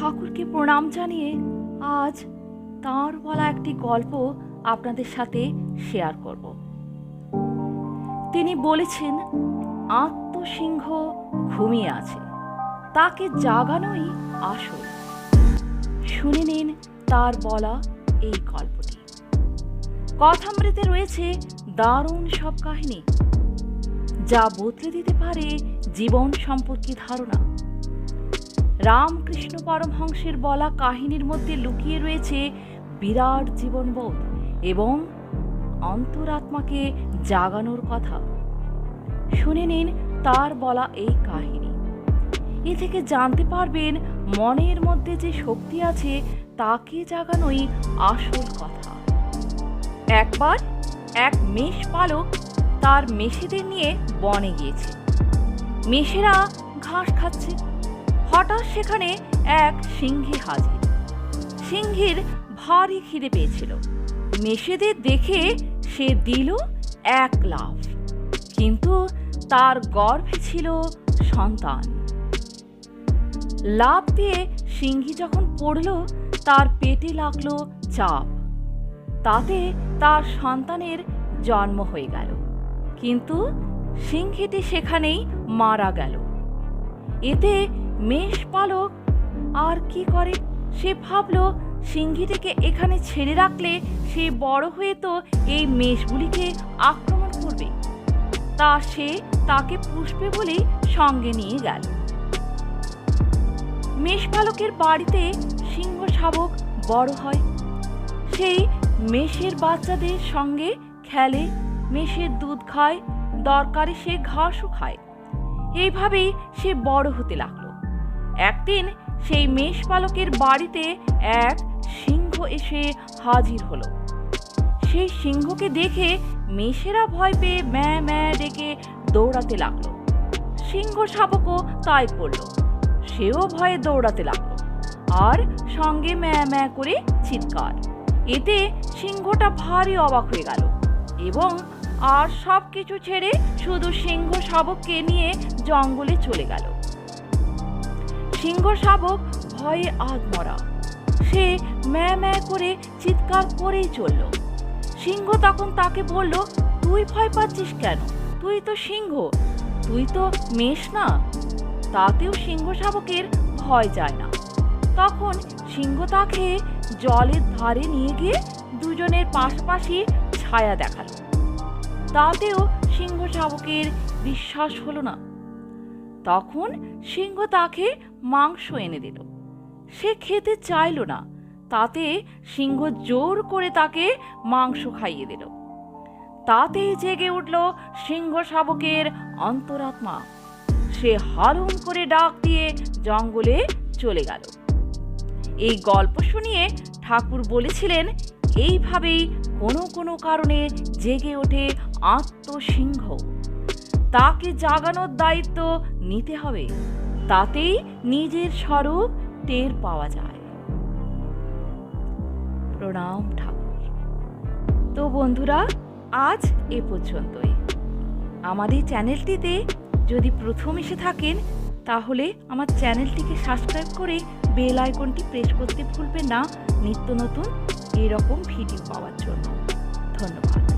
ঠাকুরকে প্রণাম জানিয়ে আজ তাঁর বলা একটি গল্প আপনাদের সাথে শেয়ার করব। তিনি বলেছেন, আত্মসিংহ ঘুমিয়ে আছে। তাকে জাগানোই আসল। শুনে নিন তার বলা এই গল্পটি। কথামৃতে রয়েছে দারুণ সব কাহিনী, যা বদলে দিতে পারে জীবন সম্পর্কে ধারণা। রামকৃষ্ণ পরমহংসের বলা কাহিনীর মধ্যে লুকিয়ে রয়েছে বিরাট জীবনবোধ এবং অন্তরাত্মাকে জাগানোর কথা। শুনে নিন তার বলা এই কাহিনী। এ থেকে জানতে পারবেন মনের মধ্যে যে শক্তি আছে তাকে জাগানোই আসল কথা। একবার এক মেষ পালক তার মেষেদের নিয়ে বনে গিয়েছে। মেষেরা ঘাস খাচ্ছে হঠাৎ সেখানে এক সিংহী হাজির। সিংহীর ভারী খিদে পেয়েছিল। মেষেদের দেখে সে দিল এক লাফ। কিন্তু তার গর্ভে ছিল সন্তান। লাফ দিয়ে সিংহী যখন পড়ল, তার পেটে লাগল চাপ। তাতে তার সন্তানের জন্ম হয়ে গেল। কিন্তু সিংহীটি সেখানেই মারা গেল। এতে মেষ পালক আর কি করে? সে ভাবলো, সিংহীটিকে এখানে ছেড়ে রাখলে সে বড় হয়ে তো এই মেষগুলিকে আক্রমণ করবে। তা সে তাকে পুষবে বলে সঙ্গে নিয়ে গেল। মেষপালকের বাড়িতে সিংহ শাবক বড় হয়। সেই মেষের বাচ্চাদের সঙ্গে খেলে, মেষের দুধ খায়, দরকারে সে ঘাসও খায়। এইভাবেই সে বড় হতে লাগল। একদিন সেই মেষপালকের বাড়িতে এক সিংহ এসে হাজির হলো। সেই সিংহকে দেখে মেষেরা ভয় পেয়ে ম্যা ম্যা ডেকে দৌড়াতে লাগল। সিংহ শাবকও তাই করল। সেও ভয়ে দৌড়াতে লাগল আর সঙ্গে ম্যা ম্যা করে চিৎকার। এতে সিংহটা ভারী অবাক হয়ে গেল এবং আর সব কিছু ছেড়ে শুধু সিংহ শাবককে নিয়ে জঙ্গলে চলে গেল। সিংহ শাবক ভয়ে আধমরা। সে ম্যা ম্যা করে চিৎকার করেই চলল। সিংহ তখন তাকে বলল, তুই ভয় পাচ্ছিস কেন? তুই তো সিংহ। তুই তো মেষ না। তাতেও সিংহ শাবকের ভয় যায় না। তখন সিংহ তাকে জলের ধারে নিয়ে গিয়ে দুজনের পাশাপাশি ছায়া দেখাল। তাতেও সিংহ শাবকের বিশ্বাস হলো না। তখন সিংহ তাকে মাংস এনে দিল। সে খেতে চাইল না, তাতে সিংহ জোর করে তাকে মাংস খাইয়ে দিল। তাতেই জেগে উঠল সিংহ শাবকের অন্তরাত্মা। সে হারুম করে ডাক দিয়ে জঙ্গলে চলে গেল। এই গল্প শুনিয়ে ঠাকুর বলেছিলেন, এইভাবেই কোনো কোনো কারণে জেগে ওঠে আত্মসিংহ। তাকে জাগানোর দায়িত্ব নিতে হবে। তাতেই নিজের স্বরূপ টের পাওয়া যায়। প্রণাম ঠাকুর। তো বন্ধুরা, আজ এ পর্যন্তই। আমাদের চ্যানেলটিতে যদি প্রথম এসে থাকেন, তাহলে আমার চ্যানেলটিকে সাবস্ক্রাইব করে বেল আইকনটি প্রেস করতে ভুলবেন না। নিত্য নতুন এরকম ভিডিও পাওয়ার জন্য। ধন্যবাদ।